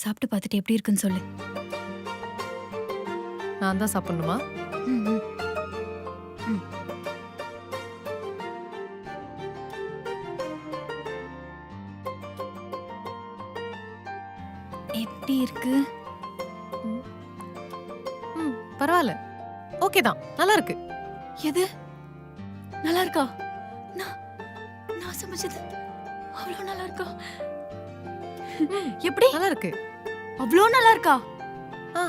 சாப்பிட்டு பார்த்துட்டு எப்படி இருக்குன்னு சொல்லு. நான் தான் சாப்பிடணுமா. எப்படி இருக்கு? ம் பரவாயில்ல. ஓகே தான் நல்லா இருக்கு. எது? நல்லா இருக்கா? நான் நான் சமைச்சது அவ்வளோ நல்லா இருக்கா? எப்படி? நல்லா இருக்கு. அவ்வளோ நல்லா இருக்கா ஆ.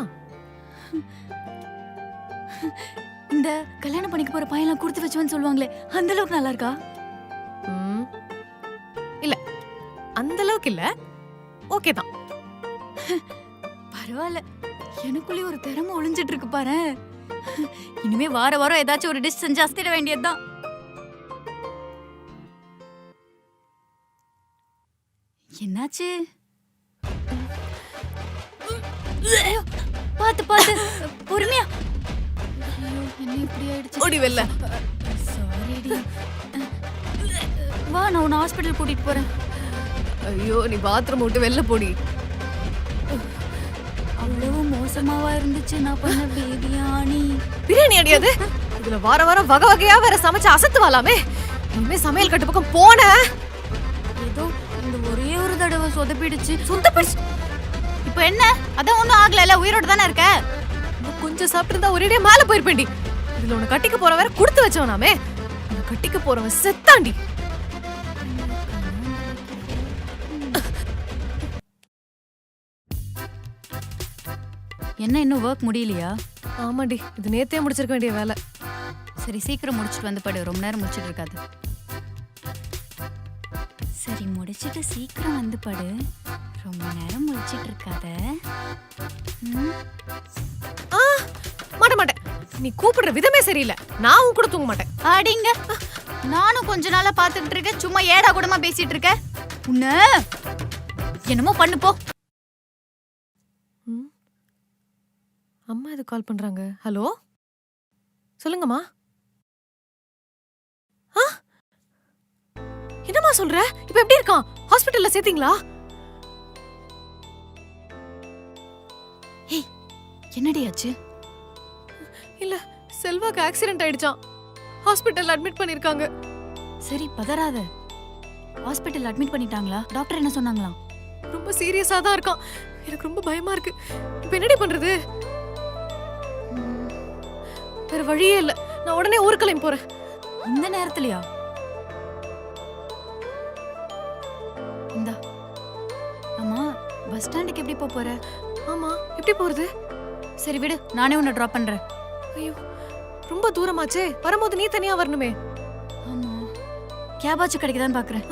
இந்த கல்யாணம் பண்ணிக்க போற பையன்லாம் கொடுத்து வச்சுவன்னு சொல்லுவாங்களே அந்த அளவுக்கு நல்லா இருக்கா ம். இல்ல அந்த அளவுக்கு இல்ல. ஓகே தான். பரவாயில்ல எனக்குள்ளே ஒரு திறமை ஒளிஞ்சிட்டு இருக்கு பாரு இனிமே வார வாரம் ஏதாச்சும் ஒரு டிஷ் செஞ்சு அசத்திட வேண்டியதுதான் என்னாச்சு? பாத்து பாத்து பொறுமையா. ஐயோ, என்ன இப்படி ஆயிடுச்சு ஓடி வெளில சாரிடி. வா நான் உன்னை ஹாஸ்பிட்டல் கூட்டிட்டு போறேன். ஐயோ நீ பாத்ரூம் விட்டு வெளில போடி. அவ்வளவு மோசமாவா இருந்துச்சு நான் பண்ண பிரியாணி பிரியாணி அடியாது இதுல வார வாரம் வகை வகையா வேற சமைச்சு அசத்து வாலாமே இனிமே சமையல் கட்டு பக்கம் போன ஏதோ இந்த ஒரே ஒரு தடவை சொதப்பிடுச்சு. சொதப்பிடுச்சு? இப்போ என்ன? அதான் ஒண்ணும் ஆகல உயிரோட தானே இருக்க? கொஞ்சம் சாப்பிட்டு இருந்தா ஒரேடியா மேல போயிருப்பேன்டி. இதுல உன்னை கட்டிக்க போற வேற கொடுத்து வச்சவனாமே. உன்னை கட்டிக்க போறவன் செத்தாண்டி. என்ன இன்னும் ஒர்க் முடியலையா? ஆமாடி இது நேத்தே முடிச்சிருக்க வேண்டிய வேலை. சரி சீக்கிரம் முடிச்சிட்டு வந்து படு ரொம்ப நேரம் முடிச்சிட்டு இருக்காது. சரி முடிச்சிட்டு சீக்கிரம் வந்து படு. ரொம்ப நேரம் முடிச்சிட்டு இருக்காத மாட்ட மாட்டேன் நீ கூப்பிடுற விதமே சரியில்லை. நான் உன் கூட தூங்க மாட்டேன். அடிங்க. நானும் கொஞ்ச நாளா பாத்துக்கிட்டு இருக்கேன் சும்மா ஏடா கூடமா பேசிட்டு இருக்க உன்ன என்னமோ பண்ணு போ. அம்மா எது கால் பண்றாங்க? ஹலோ? சொல்லுங்கம்மா. என்னம்மா சொல்ற? இப்ப எப்படி இருக்கான்? ஹாஸ்பிட்டல்ல சேர்த்தீங்களா? என்னடி ஆச்சு? இல்ல செல்வாக்கு ஆக்சிடென்ட் ஆயிடுச்சான் ஹாஸ்பிட்டல்ல அட்மிட் பண்ணிருக்காங்க. சரி பதறாத. ஹாஸ்பிட்டல் அட்மிட் பண்ணிட்டாங்களா? டாக்டர் என்ன சொன்னாங்களாம் ரொம்ப சீரியஸா தான் இருக்கான். எனக்கு ரொம்ப பயமா இருக்கு. இப்ப என்னடி பண்றது? வேற வழியே இல்ல. நான் உடனே ஊருக்கு கிளம்பி போறேன். இந்த நேரத்துலயா? பஸ் ஸ்டாண்டுக்கு எப்படி போப் போற? ஆமா எப்படி போறது? சரி விடு நானே உன்னை ட்ராப் பண்றேன். ஐயோ ரொம்ப தூரமாச்சே. வரும்போது நீ தனியா வரணுமே. ஆமா. கேபாச்சும் கிடைக்குதான்னு பாக்குறேன்.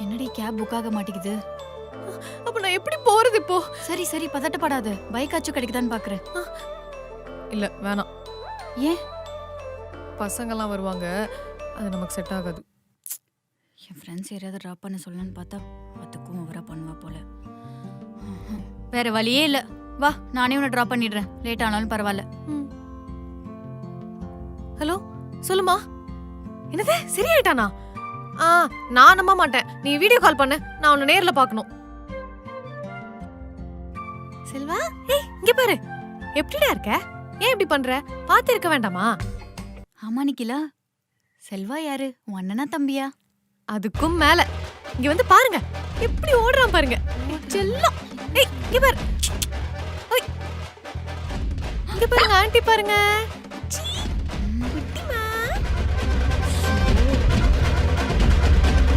என்னடி கேப் புக் ஆக மாட்டேங்குது? அப்ப நான் எப்படி போறது இப்போ? சரி சரி பதட்டப்படாத. பைக்காச்சும் கிடைக்குதான்னு பாக்குறேன். இல்ல வேணாம். ஏன்? பசங்கெல்லாம் வருவாங்க. அது நமக்கு செட் ஆகாது. என் ஃப்ரெண்ட்ஸ் யாராவது ட்ராப் பண்ண சொல்லணும்னு பார்த்தா அதுக்கும் அவரா பண்ணுவா போல. வேற வழியே இல்ல. வா நானே உன்னை ட்ராப் பண்ணிடுறேன். லேட் ஆனாலும் பரவாயில்ல. ஹலோ சொல்லுமா? என்னது சரியாயிட்டானா? ஆ நான் நம்ப மாட்டேன். நீ வீடியோ கால் பண்ணு நான் உன்னை நேர்ல பார்க்கணும். செல்வா ஏய் இங்க பாரு. எப்படிடா இருக்க? ஏன் இப்படி பண்ற? பாத்து இருக்க வேண்டாமா? ஆமா நிக்கிலா. செல்வா யாரு? உன் அண்ணனா தம்பியா? அதுக்கும் மேல. இங்க வந்து பாருங்க. எப்படி ஓடுறான் பாருங்க. செல்லம் ஏய் இங்க பாரு. ஓய். இங்க பாருங்க ஆண்டி பாருங்க.